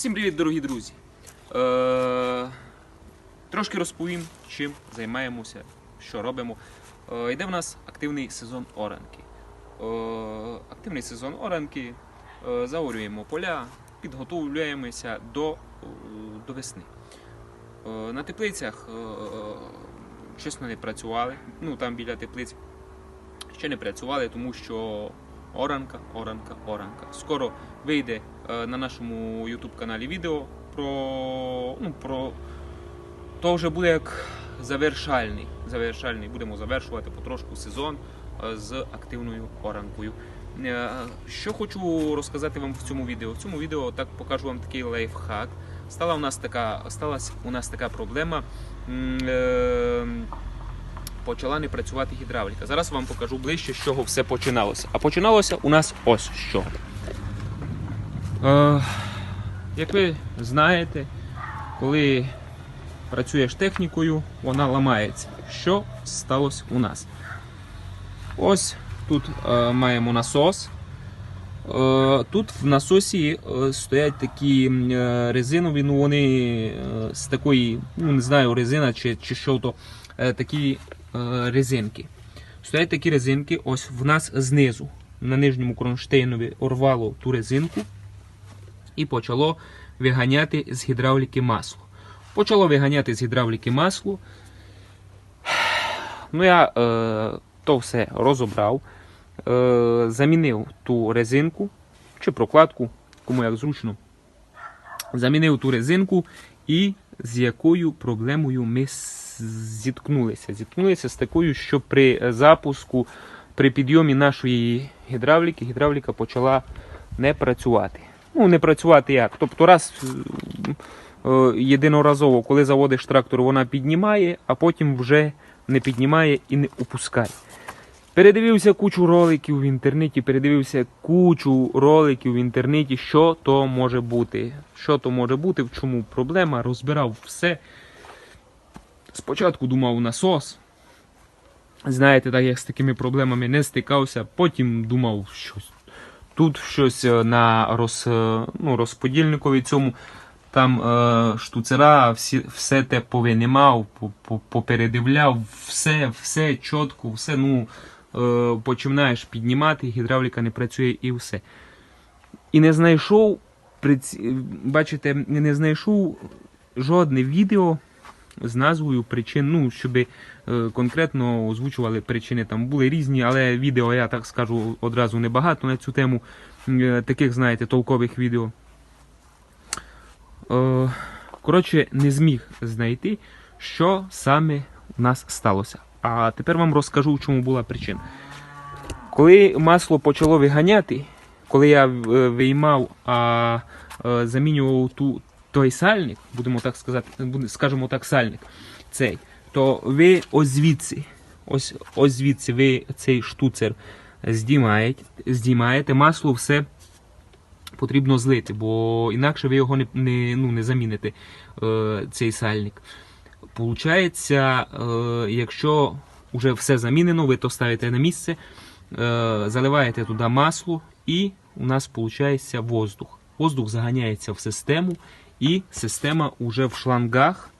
Всім привіт, дорогі друзі! Е, трошки розповім, чим займаємося, що робимо. Е, йде в нас активний сезон оранки. Е, активний сезон оранки. Е, заорюємо поля, підготовляємося до, е, до весни. Е, на теплицях е, чесно не працювали. Ну там біля теплиць ще не працювали, тому що оранка, оранка, оранка. Скоро вийде е, на нашому YouTube каналі відео про. Ну, про то вже буде як завершальний. завершальний. Будемо завершувати потрошку сезон е, з активною оранкою. Е, Що хочу розказати вам в цьому відео? В цьому відео так покажу вам такий лайфхак. Сталася у нас така проблема. Е, почала не працювати гідравліка. Зараз вам покажу ближче, з чого все починалося. А починалося у нас ось чого. Е, як ви знаєте, коли працюєш технікою, вона ламається. Що сталося у нас? Ось тут е, маємо насос. Е, Тут в насосі е, стоять такі е, резинові, ну вони з такої, ну не знаю, резина чи, чи що то, такі резинки. Стоять такі резинки, ось в нас знизу, на нижньому кронштейнові орвало ту резинку і почало виганяти з гідравліки масло. Почало виганяти з гідравліки масло. Ну, я е, то все розібрав, е, замінив ту резинку чи прокладку, кому як зручно. Замінив ту резинку і з якою проблемою ми зіткнулися. Зіткнулися з такою, що при запуску, при підйомі нашої гідравліки, гідравліка почала не працювати. Ну, не працювати як? Тобто, раз е, єдиноразово, коли заводиш трактор, вона піднімає, а потім вже не піднімає і не опускає. Передивився кучу роликів в інтернеті, передивився кучу роликів в інтернеті, що то може бути. Що то може бути, в чому проблема, розбирав все. Спочатку думав насос. Знаєте, так як з такими проблемами не стикався, потім думав, щось тут щось е, на роз, е, ну, розподільникові цьому. Там е, штуцера, всі, все те повинімав, по- по- попередивляв, все, все чітко, все, ну, е, починаєш піднімати, гідравліка не працює і все. І не знайшов, бачите, не знайшов жодне відео з назвою причин, ну, щоб е, конкретно озвучували причини. Там були різні, але відео, я так скажу, одразу небагато на цю тему. Е, Таких, знаєте, толкових відео. Е, Коротше, не зміг знайти, що саме у нас сталося. А тепер вам розкажу, в чому була причина. Коли масло почало виганяти, коли я виймав, а замінював ту, той сальник, будемо так сказати, скажімо так, сальник цей, то ви ось звідси, ось, ось звідси ви цей штуцер здіймаєте, здіймаєте, масло все потрібно злити, бо інакше ви його не, не, ну, не заміните, е, цей сальник. Получається, е, якщо вже все замінено, ви то ставите на місце, е, заливаєте туди масло, і у нас виходить воздух. Воздух заганяється в систему, і система вже в шлангах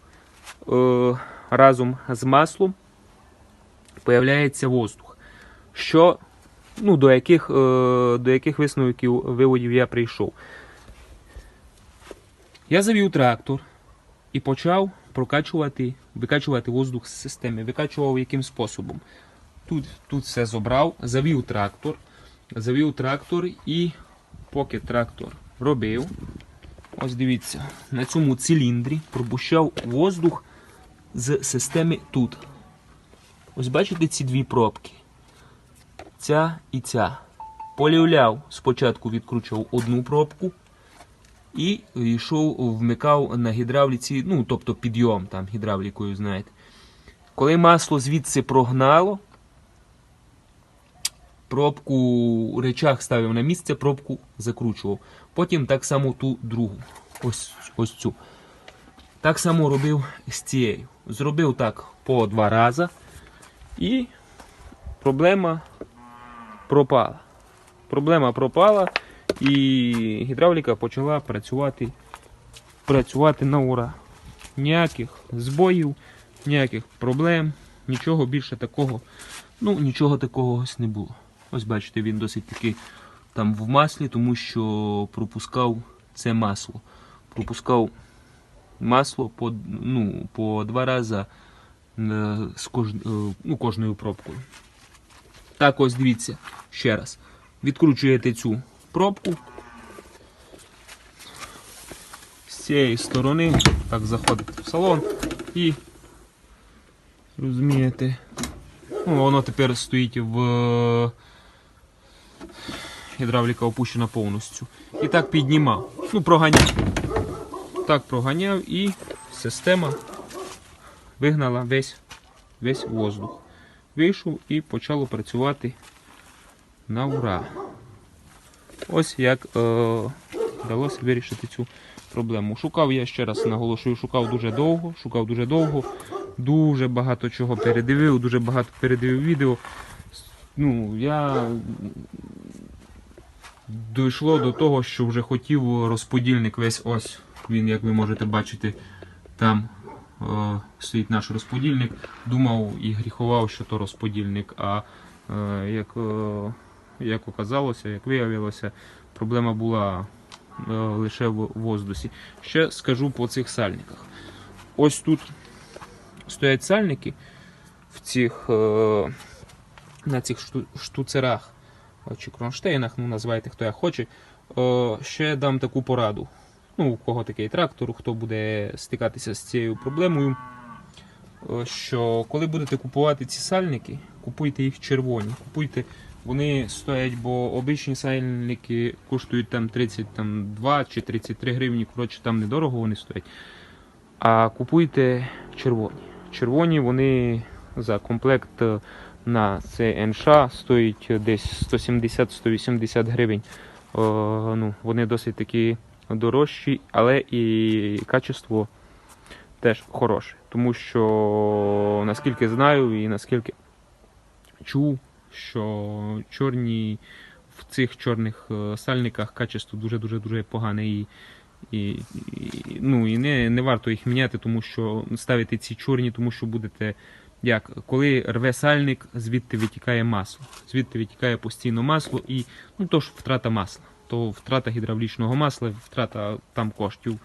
е, разом з маслом появляється воздух. Що, ну, до, яких, е, до яких висновків виводів я прийшов? Я завів трактор і почав прокачувати, викачувати воздух з системи. Викачував яким способом? Тут, тут все зобрав, завів трактор, завів трактор і поки трактор робив, ось дивіться, на цьому циліндрі пропущав воздух з системи тут. Ось бачите ці дві пробки. Ця і ця. Полівляв, спочатку відкручував одну пробку і йшов, вмикав на гідравліці, ну, тобто підйом там гідравлікою, знаєте. Коли масло звідси прогнало, пробку речах ставив на місце, пробку закручував. Потім так само ту другу. Ось, ось цю. Так само робив з цією. Зробив так по два рази. І проблема пропала. Проблема пропала, і гідравліка почала працювати працювати на ура. Ніяких збоїв, ніяких проблем, нічого більше такого. Ну, нічого такого ось не було. Ось бачите, він досить таки там в маслі, тому що пропускав це масло. Пропускав масло по, ну, по два рази е, з кож, е, ну, кожною пробкою. Так, ось дивіться ще раз. Відкручуєте цю пробку. З цієї сторони так заходите в салон і розумієте. Ну, воно тепер стоїть в гідравліка опущена повністю. І так піднімав. Ну, проганяв. Так проганяв і система вигнала весь, весь воздух. Вийшов і почало працювати на ура. Ось як е, вдалося вирішити цю проблему. Шукав я ще раз наголошую, шукав дуже довго, шукав дуже довго, дуже багато чого передивив, дуже багато передивив відео. Ну, я дійшло до того, що вже хотів розподільник весь ось. Він, як ви можете бачити, там е, стоїть наш розподільник. Думав і гріхував, що то розподільник. А е, як, е, як оказалося, як виявилося, проблема була е, лише в воздусі. Ще скажу по цих сальниках. Ось тут стоять сальники в цих, е, на цих штуцерах чи кронштейнах, ну називайте хто як хоче. Е, Ще дам таку пораду. Ну, у кого такий трактор, хто буде стикатися з цією проблемою. е, Що коли будете купувати ці сальники, купуйте їх червоні. Купуйте, вони стоять, бо обичні сальники коштують там 32 чи 33 гривні. Коротше, там недорого вони стоять. А купуйте червоні. Червоні вони за комплект е, на цей НШ стоїть десь 170-180 гривень. Е, ну, вони досить такі дорожчі, але і качество теж хороше. Тому що наскільки знаю і наскільки чув, що чорні в цих чорних е, сальниках качество дуже-дуже дуже погане. І, і, і, ну, і не, не варто їх міняти, тому що ставити ці чорні, тому що будете. Як коли рве сальник, звідти витікає масло. Звідти витікає постійно масло і ну то ж втрата масла. То втрата гідравлічного масла, втрата там коштів.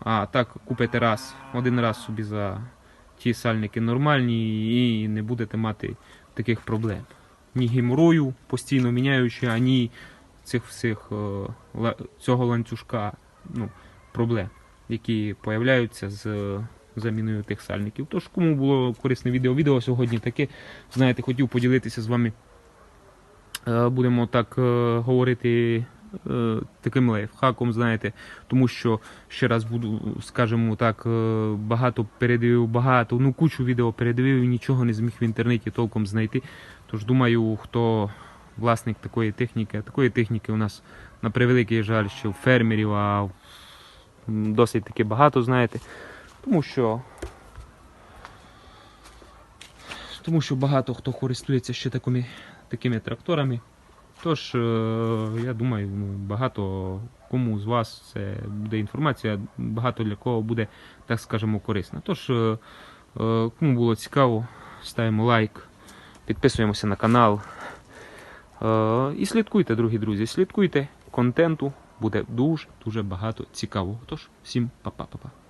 А так купите раз, один раз собі за ті сальники нормальні і не будете мати таких проблем. Ні геморою, постійно міняючи, ані цих всіх е, цього ланцюжка ну, проблем, які появляються з заміною тих сальників. Тож, кому було корисне відео, відео сьогодні таке, знаєте, хотів поділитися з вами. Е, Будемо так е, говорити е, таким лайфхаком, знаєте, тому що ще раз буду, скажімо так, багато передивив, багато, ну кучу відео передивив і нічого не зміг в інтернеті толком знайти. Тож думаю, хто власник такої техніки, такої техніки у нас на превеликий жаль, що у фермерів, а досить таки багато, знаєте. Тому що. Тому що багато хто користується ще такими, такими тракторами. Тож, е, я думаю, ну, багато кому з вас це буде інформація, багато для кого буде, так скажемо, корисна. Тож, е, е, кому було цікаво, ставимо лайк, підписуємося на канал. І слідкуйте, дорогі друзі, слідкуйте контенту, буде дуже-дуже багато цікавого. Тож, всім па-па-па-па.